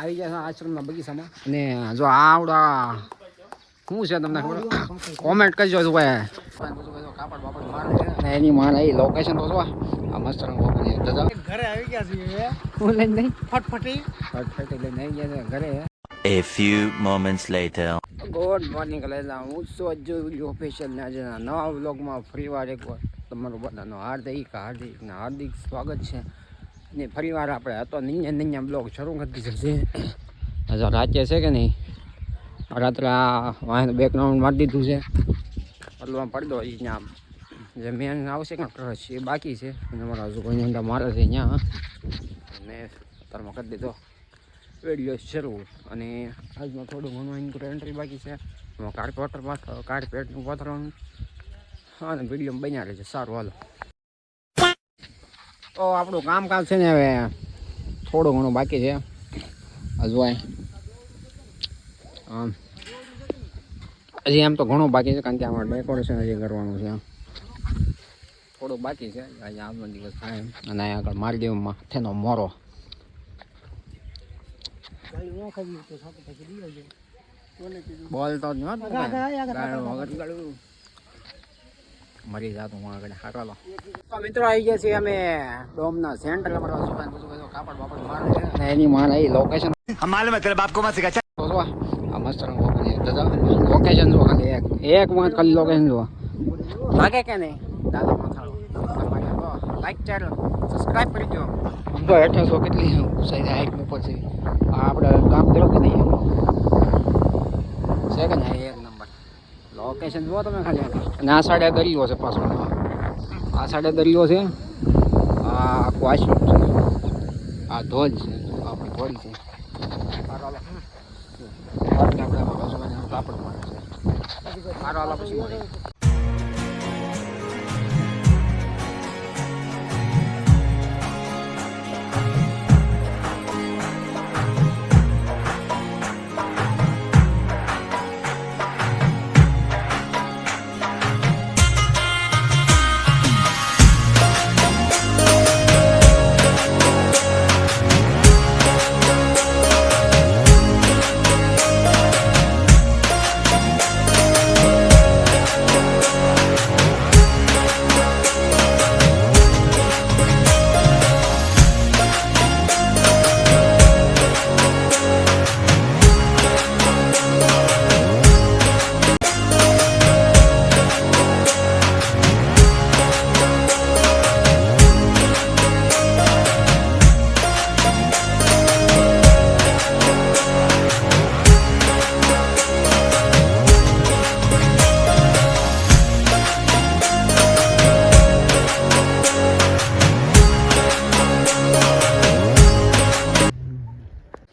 આવી ગયા આશ્રમના બગીચામાં. અને જો આવડા શું છે તમને ખબર? કોમેન્ટ કરજો છો ભાઈ. કાપડ બાપડ મારે છે એની મારે આવી લોકેશન તો જો આ મસ્ત રંગ ઘરે આવી ગયા છે હું લઈને નહીં. ફટફટી. ફટફટ લઈને આવી ગયા છે ઘરે. A few moments later. Good morning કલેજા. હું છું વીડિયો ઓફિશિયલ ને આજે નવા વ્લોગમાં ફરીવાર એકવાર. તમારું બધાનો હાર્દિક હાર્દિક ને હાર્દિક સ્વાગત છે. ને ફરીવાર આપણે હતો નિયા નિયા બ્લોગ શરૂ કરી દીધો છે. હજુ રાતે છે કે નહીં? રાત્રે આ વાહન બેકગ્રાઉન્ડ મારી દીધું છે. પલમાં પડદો ત્યાં જે મેન આવશે કે ક્રશ એ બાકી છે. અને અમારા હજુ કોઈ ઊંડા મારે છે ત્યાં અને અત્યારમાં કરી દીધો. વીડિયો શરૂ. અને આજમાં થોડું ઘણું એન્ટ્રી બાકી છે. કાર્પેટર કાર્પેટનું પાથરવાનું. અને વીડિયો બન્યા રહે છે સારું હાલો. તો આપણું કામકાજ છે ને હવે થોડું ઘણું બાકી છે. અજવાય હજી એમ તો ઘણું બાકી છે, કારણ કે આમાં ડેકોરેશન હજી કરવાનું છે. થોડું બાકી છે, આજે આજનો દિવસ થાય. અને અહીંયા આગળ મારી થેનો મોરો. બોલતો જ મરી જાતું હું આગળ હાકાલો તો મિત્રો આવી ગયા છીએ અમે ડોમના સેન્ટર અમારા બધું કાપડ બાપડ મારે એની માર આવી લોકેશન હમાલે મેં તેરા બાપ કો માં સિખા આ મસ્ત રંગ ઓપન છે તો લોકેશન જો ખાલી એક. એક માં ખાલી લોકેશન જો લાગે કે નહીં? દાદા માથાળો. લાઈક ચેનલ સબસ્ક્રાઇબ કરી દો. તો હેઠળ સો કેટલી ઊંચાઈ છે હાઈટ છે આપણે કામ કર્યો કે નહીં છે કે નહીં? નંબર જુઓ તમે ખાલી અને આ સાડે દરિયો છે પાછો. આ સાડે દરિયો છે. આ આખું આશ્રમ છે. આ ધોજ છે. આપણી ધોજ છે. આપણે આપણે કાપડ મારે છે. મારો આલા પછી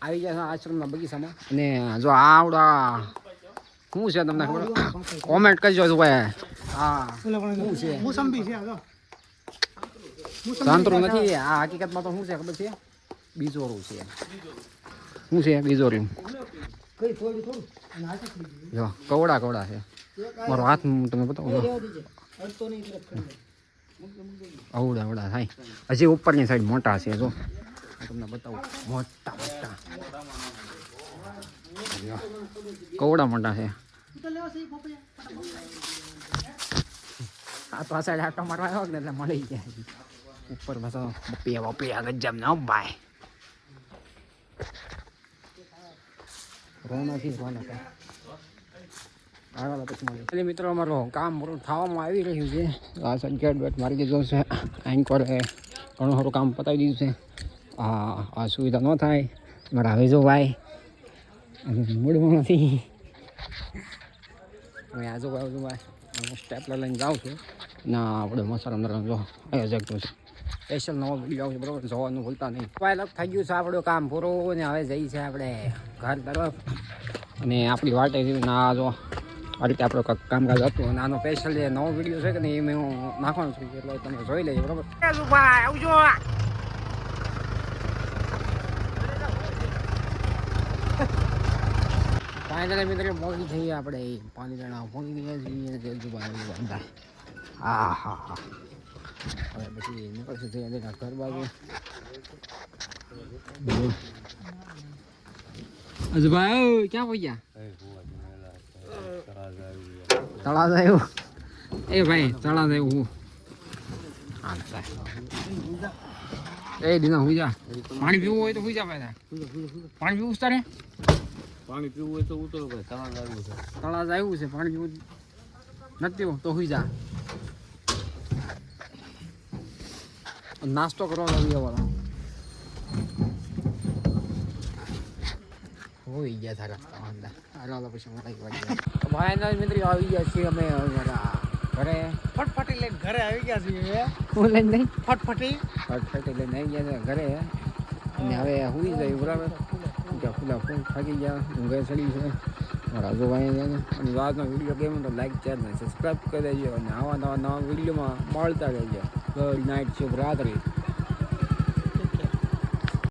આવી ગયા આશ્રમના બગીચામાં. અને જો આવડા શું છે તમને ખબર? કોમેન્ટ કરજો છો ભાઈ. હા શું છે? મોસંબી છે સંતરું નથી. આ હકીકતમાં તો શું છે ખબર છે? બીજોરું છે. શું છે બીજોરું. જો કવડા કવડા છે. મારો હાથ તમે બતાવો? અવડા અવડા થાય. હજી ઉપરની સાઈડ મોટા છે જો. તમને બતાવું. મોટા મોટા. કવડા મોટા છે આ તો સાઈડ આટો મારવા આવ્યો ને એટલે મળી ગયા ઉપર પાછો બપિયા બપિયા ગજબ ના ભાઈ રોનો થી રોનો આગળ પછી મળીએ એટલે મિત્રો અમારો કામ પૂરું થવામાં આવી રહ્યું છે. આ ગેટ બેટ મારી દીધો છે. કાંઈક ઘણું સારું કામ પતાવી દીધું છે. આ સુવિધા ન થાય. મારા હવે જો ભાઈ મૂડમાં નથી હવે ભાઈ હું સ્ટેપલર લઈને જાઉં છું ના આપણે મસાલા અંદર જો જગતું છે સ્પેશિયલ નવો વીડિયો આવશે બરાબર જોવાનું ભૂલતા નહીં પાયલક થઈ ગયું છે આપણું કામ પૂરું ને હવે જઈ છે આપણે ઘર તરફ અને આપણી વાટે ના જો આ રીતે આપણો કામકાજ હતું અને આનો સ્પેશિયલ જે નવો વીડિયો છે કે ને એ મેં હું નાખવાનો છું, એટલે તમે જોઈ લેજો, બરાબર? આવજો ફાઇનલી મિત્રો પહોંચી જઈએ આપણે પાણી જણા પહોંચી ગયા છીએ અને તેજુભાઈ અંદર હા હા હા. હવે પછી નીકળશે થઈ અંદર ઘર બાજુ. બધું અજભાઈ ક્યાં પહોંચ્યા? તળાજા એવું એ ભાઈ તળાજા એવું હા એ, દીના હુઈ જા. પાણી પીવું હોય તો હુઈ જા ભાઈ પાણી પીવું તારે? પાણી પીવું હોય તો ઉતરો ભાઈ તળાજ આવ્યું છે. તળાજ આવ્યું છે પાણી પીવું નથી તો હોઈ જા. નાસ્તો કરવા આવી વાળા. હોઈ ગયા તારા વાંધા હાલો પછી કંઈક વાગી. ભાઈ ના મિત્રો આવી ગયા છીએ અમે અમારા ઘરે? ફટફટી લઈને ઘરે આવી ગયા છીએ હું લઈને નહીં? ફટફટી. ફટફટી લઈને આવી ગયા ઘરે? અને હવે હુઈ જાય બરાબર? ખુલ્લા ફૂલ થાકી ગયા ઊંઘે ચડી છે મારા જોવાઈ છે અને આજનો વીડિયો ગેમ તો લાઈક શેર ને સબસ્ક્રાઈબ કરી દેજો અને આવા નવા નવા વિડીયોમાં મળતા રહેજો ગુડ નાઇટ શુભ રાત્રિ